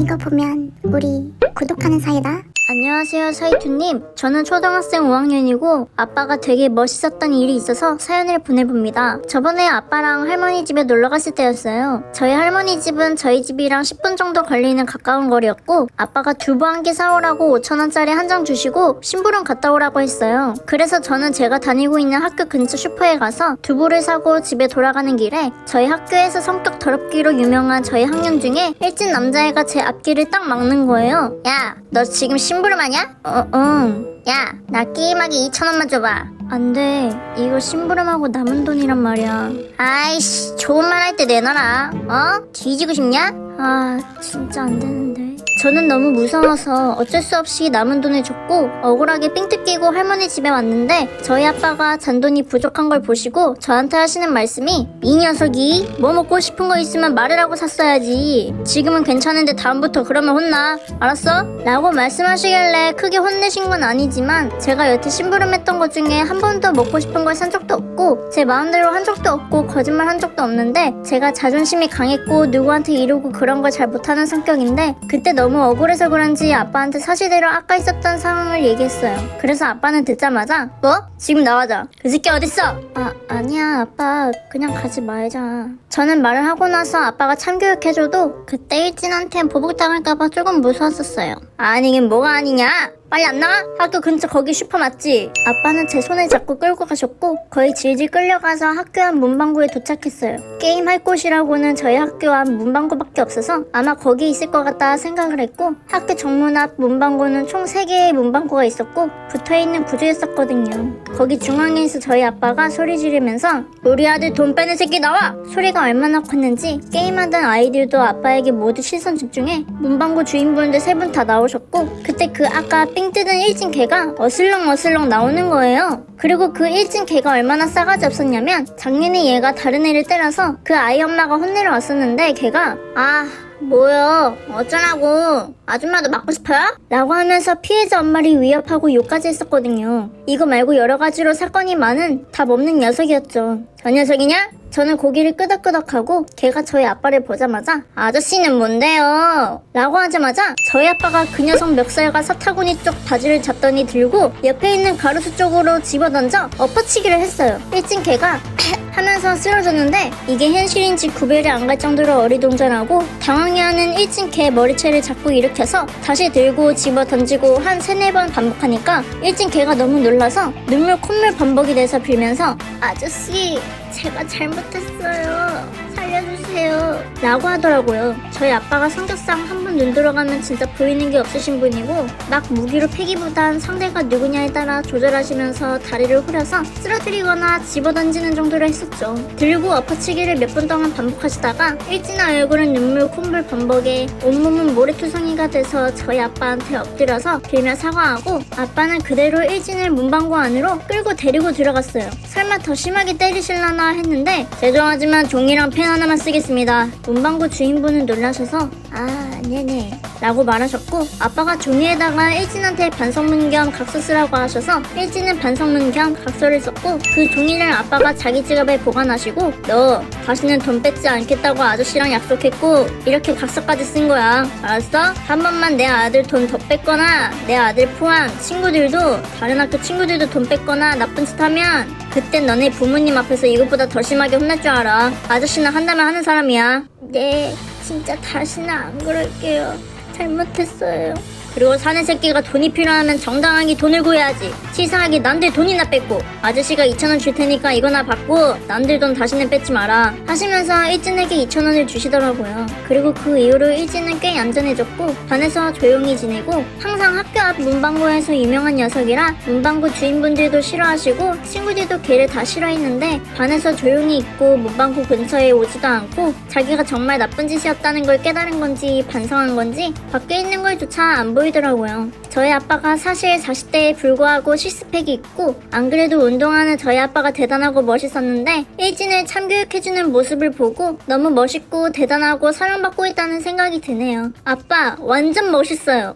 이거 보면 우리 구독하는 사이다. 안녕하세요, 사이투님. 저는 초등학생 5학년이고 아빠가 되게 멋있었던 일이 있어서 사연을 보내봅니다. 저번에 아빠랑 할머니 집에 놀러 갔을 때였어요. 저희 할머니 집은 저희 집이랑 10분 정도 걸리는 가까운 거리였고 아빠가 두부 한 개 사오라고 5천원짜리 한 장 주시고 심부름 갔다 오라고 했어요. 그래서 저는 제가 다니고 있는 학교 근처 슈퍼에 가서 두부를 사고 집에 돌아가는 길에 저희 학교에서 성격 더럽기로 유명한 저희 학년 중에 일진 남자애가 제 앞길을 딱 막는 거예요. 야, 너 지금 심부름하냐? 어, 응. 야, 나 게임하기 2천원만 줘봐. 안 돼. 이거 심부름하고 남은 돈이란 말이야. 아이씨, 좋은 말 할 때 내놔라. 어? 뒤지고 싶냐? 아, 진짜 안 되는데. 저는 너무 무서워서 어쩔 수 없이 남은 돈을 줬고 억울하게 삥 뜯기고 할머니 집에 왔는데 저희 아빠가 잔돈이 부족한 걸 보시고 저한테 하시는 말씀이 이 녀석이 뭐 먹고 싶은 거 있으면 말을 하고 샀어야지 지금은 괜찮은데 다음부터 그러면 혼나 알았어? 라고 말씀하시길래 크게 혼내신 건 아니지만 제가 여태 심부름했던 것 중에 한 번도 먹고 싶은 걸 산 적도 없고 제 마음대로 한 적도 없고 거짓말 한 적도 없는데 제가 자존심이 강했고 누구한테 이러고 그런 걸 잘 못하는 성격인데 그때 너무 억울해서 그런지 아빠한테 사실대로 아까 있었던 상황을 얘기했어요. 그래서 아빠는 듣자마자 뭐? 지금 나가자. 그 새끼 어딨어? 아 아니야 아빠 그냥 가지 말자. 저는 말을 하고 나서 아빠가 참교육해줘도 그때 일진한테 보복당할까봐 조금 무서웠었어요. 아니긴 뭐가 아니냐? 빨리 안 나와? 학교 근처 거기 슈퍼 맞지? 아빠는 제 손을 잡고 끌고 가셨고 거의 질질 끌려가서 학교 앞 문방구에 도착했어요. 게임 할 곳이라고는 저희 학교 앞 문방구밖에 없어서 아마 거기 있을 것 같다 생각을 했고 학교 정문 앞 문방구는 총 3개의 문방구가 있었고 붙어있는 구조였었거든요. 거기 중앙에서 저희 아빠가 소리 지르면서 우리 아들 돈 빼는 새끼 나와! 소리가 얼마나 컸는지 게임하던 아이들도 아빠에게 모두 시선 집중해 문방구 주인분들 세 분 다 나오셨고 그때 그 아까 삥 뜯은 일진 개가 어슬렁 어슬렁 나오는 거예요. 그리고 그 일진 개가 얼마나 싸가지 없었냐면 작년에 얘가 다른 애를 때려서 그 아이 엄마가 혼내러 왔었는데 걔가 아 뭐요 어쩌라고 아줌마도 맞고 싶어요? 라고 하면서 피해자 엄마를 위협하고 욕까지 했었거든요. 이거 말고 여러 가지로 사건이 많은 답 없는 녀석이었죠. 저 녀석이냐? 저는 고기를 끄덕끄덕하고 걔가 저희 아빠를 보자마자 아저씨는 뭔데요? 라고 하자마자 저희 아빠가 그 녀석 멱살과 사타구니 쪽 바지를 잡더니 들고 옆에 있는 가로수 쪽으로 집어던져 엎어치기를 했어요. 일진 걔가 하면서 쓰러졌는데 이게 현실인지 구별이 안 갈 정도로 어리둥절하고 당황해하는 일진 개 머리채를 잡고 일으켜서 다시 들고 집어 던지고 한 세네 번 반복하니까 일진 개가 너무 놀라서 눈물 콧물 범벅이 돼서 빌면서 아저씨 제가 잘못했어요. 살려주세요. 라고 하더라고요. 저희 아빠가 성격상 한 번 눈 들어가면 진짜 보이는 게 없으신 분이고 막 무기로 패기보단 상대가 누구냐에 따라 조절하시면서 다리를 후려서 쓰러뜨리거나 집어던지는 정도로 했 었죠. 들고 엎어치기를 몇분 동안 반복하시다가 일진아 얼굴은 눈물 콧물 범벅에 온몸은 모래투성이가 돼서 저희 아빠한테 엎드려서 빌며 사과하고 아빠는 그대로 일진을 문방구 안으로 끌고 데리고 들어갔어요. 설마 더 심하게 때리실라나 했는데 죄송하지만 종이랑 펜 하나만 쓰겠습니다. 문방구 주인분은 놀라셔서 아 네네. 라고 말하셨고 아빠가 종이에다가 일진한테 반성문 겸 각서 쓰라고 하셔서 일진은 반성문 겸 각서를 썼고 그 종이를 아빠가 자기 지갑에 보관하시고 너 다시는 돈 뺏지 않겠다고 아저씨랑 약속했고 이렇게 각서까지 쓴 거야. 알았어? 한 번만 내 아들 돈 더 뺏거나 내 아들 포함 친구들도 다른 학교 친구들도 돈 뺏거나 나쁜 짓 하면 그때 너네 부모님 앞에서 이것보다 더 심하게 혼날 줄 알아. 아저씨는 한다면 하는 사람이야. 네 진짜 다시는 안 그럴게요. 잘못했어요. 그리고 사내 새끼가 돈이 필요하면 정당하게 돈을 구해야지. 치사하게 남들 돈이나 뺏고 아저씨가 2천원 줄 테니까 이거나 받고 남들 돈 다시는 뺏지 마라. 하시면서 일진에게 2천원을 주시더라고요. 그리고 그 이후로 일진은 꽤 얌전해졌고 반에서 조용히 지내고 항상 학교 앞 문방구에서 유명한 녀석이라 문방구 주인분들도 싫어하시고 친구들도 걔를 다 싫어했는데 반에서 조용히 있고 문방구 근처에 오지도 않고 자기가 정말 나쁜 짓이었다는 걸 깨달은 건지 반성한 건지 밖에 있는 걸조차 안 보 이더라고요. 저희 아빠가 사실 40대에 불구하고 시스팩이 있고 안 그래도 운동하는 저희 아빠가 대단하고 멋있었는데 일진을 참교육해주는 모습을 보고 너무 멋있고 대단하고 사랑받고 있다는 생각이 드네요. 아빠 완전 멋있어요.